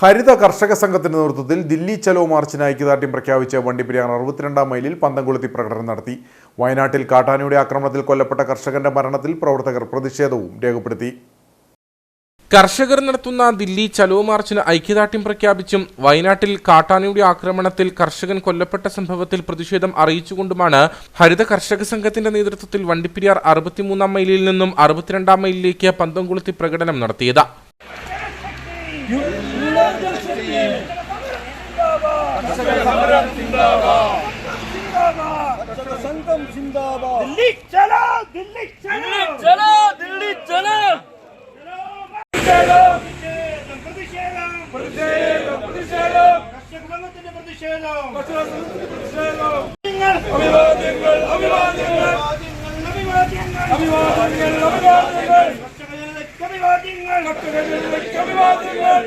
ഹരിത കർഷക സംഘത്തിന്റെ നേതൃത്വത്തിൽ ദില്ലി ചലോ മാർച്ചിന് ഐക്യദാർഢ്യം പ്രഖ്യാപിച്ച് വണ്ടിപ്പെരിയാർ അറുപത്തിരണ്ടാം മൈലിൽ പന്തംകൊളുത്തി പ്രകടനം നടത്തി. വയനാട്ടിൽ കാട്ടാനയുടെ ആക്രമണത്തിൽ കൊല്ലപ്പെട്ട കർഷകന്റെ മരണത്തിൽ പ്രവർത്തകർ പ്രതിഷേധവും രേഖപ്പെടുത്തി. കർഷകർ നടത്തുന്ന ദില്ലി ചലോ മാർച്ചിന് ഐക്യദാർഢ്യം പ്രഖ്യാപിച്ചും വയനാട്ടിൽ കാട്ടാനയുടെ ആക്രമണത്തിൽ കർഷകൻ കൊല്ലപ്പെട്ട സംഭവത്തിൽ പ്രതിഷേധം അറിയിച്ചുകൊണ്ടുമാണ് ഹരിത കർഷക സംഘത്തിന്റെ നേതൃത്വത്തിൽ വണ്ടിപ്പെരിയാർ അറുപത്തിമൂന്നാം മൈലിൽ നിന്നും അറുപത്തിരണ്ടാം മൈലിലേക്ക് പന്തംകുളത്തി പ്രകടനം നടത്തിയത്. संगम जिंदाबाद दिल्ली चलो दिल्ली चलो चलो दिल्ली चलो പ്രതിഷേധം പ്രതിഷേധം പ്രതിഷേധം കർഷക ബന്ധത്തിന്റെ പ്രതിഷേധം പ്രതിഷേധം നിങ്ങൾ അഭിവാദ്യങ്ങൾ അഭിവാദ്യങ്ങൾ അഭിവാദ്യങ്ങൾ അഭിവാദ്യങ്ങൾ അഭിവാദ്യങ്ങൾ കർഷകർക്ക് അഭിവാദ്യങ്ങൾ കർഷകർക്ക് അഭിവാദ്യങ്ങൾ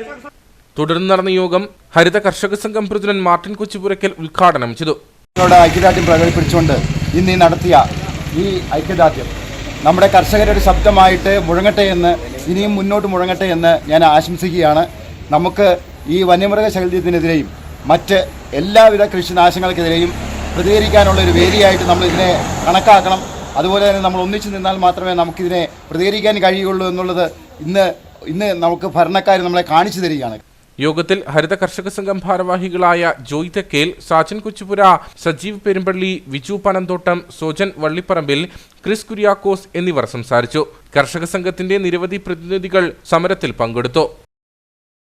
തുടർന്ന് നടന്ന യോഗം ഹരിത കർഷക സംഘം പ്രസിഡന്റ് മാർട്ടിൻ കൊച്ചിപുരയ്ക്കൽ ഉദ്ഘാടനം ചെയ്തു. ഐക്യദാർഢ്യം പ്രകടിപ്പിച്ചുകൊണ്ട് ഇന്ന് നടത്തിയ ഈ ഐക്യദാർഢ്യം നമ്മുടെ കർഷകരുടെ ശബ്ദമായിട്ട് മുഴങ്ങട്ടെ എന്ന് ഇനിയും മുന്നോട്ട് മുഴങ്ങട്ടെ എന്ന് ഞാൻ ആശംസിക്കുകയാണ്. നമുക്ക് ഈ വന്യമൃഗ ശല്യത്തിനെതിരെയും മറ്റ് എല്ലാവിധ കൃഷിനാശങ്ങൾക്കെതിരെയും പ്രതികരിക്കാനുള്ള ഒരു വേദിയായിട്ട് നമ്മൾ ഇതിനെ കണക്കാക്കണം. അതുപോലെ തന്നെ നമ്മൾ ഒന്നിച്ചു നിന്നാൽ മാത്രമേ നമുക്കിതിനെ പ്രതികരിക്കാൻ കഴിയുള്ളൂ എന്നുള്ളത് ഇന്ന് ഇന്ന് നമുക്ക് ഭരണക്കാർ നമ്മളെ കാണിച്ചു തരികയാണ്. യോഗത്തിൽ ഹരിത കർഷക സംഘം ഭാരവാഹികളായ ജോയ് തെക്കേൽ സാജൻ കൊച്ചുപുര സജീവ് പെരുമ്പള്ളി വിജു പനന്തോട്ടം സോജൻ വള്ളിപ്പറമ്പിൽ ക്രിസ് കുര്യാക്കോസ് എന്നിവർ സംസാരിച്ചു. കർഷക സംഘത്തിന്റെ നിരവധി പ്രതിനിധികൾ സമരത്തിൽ പങ്കെടുത്തു.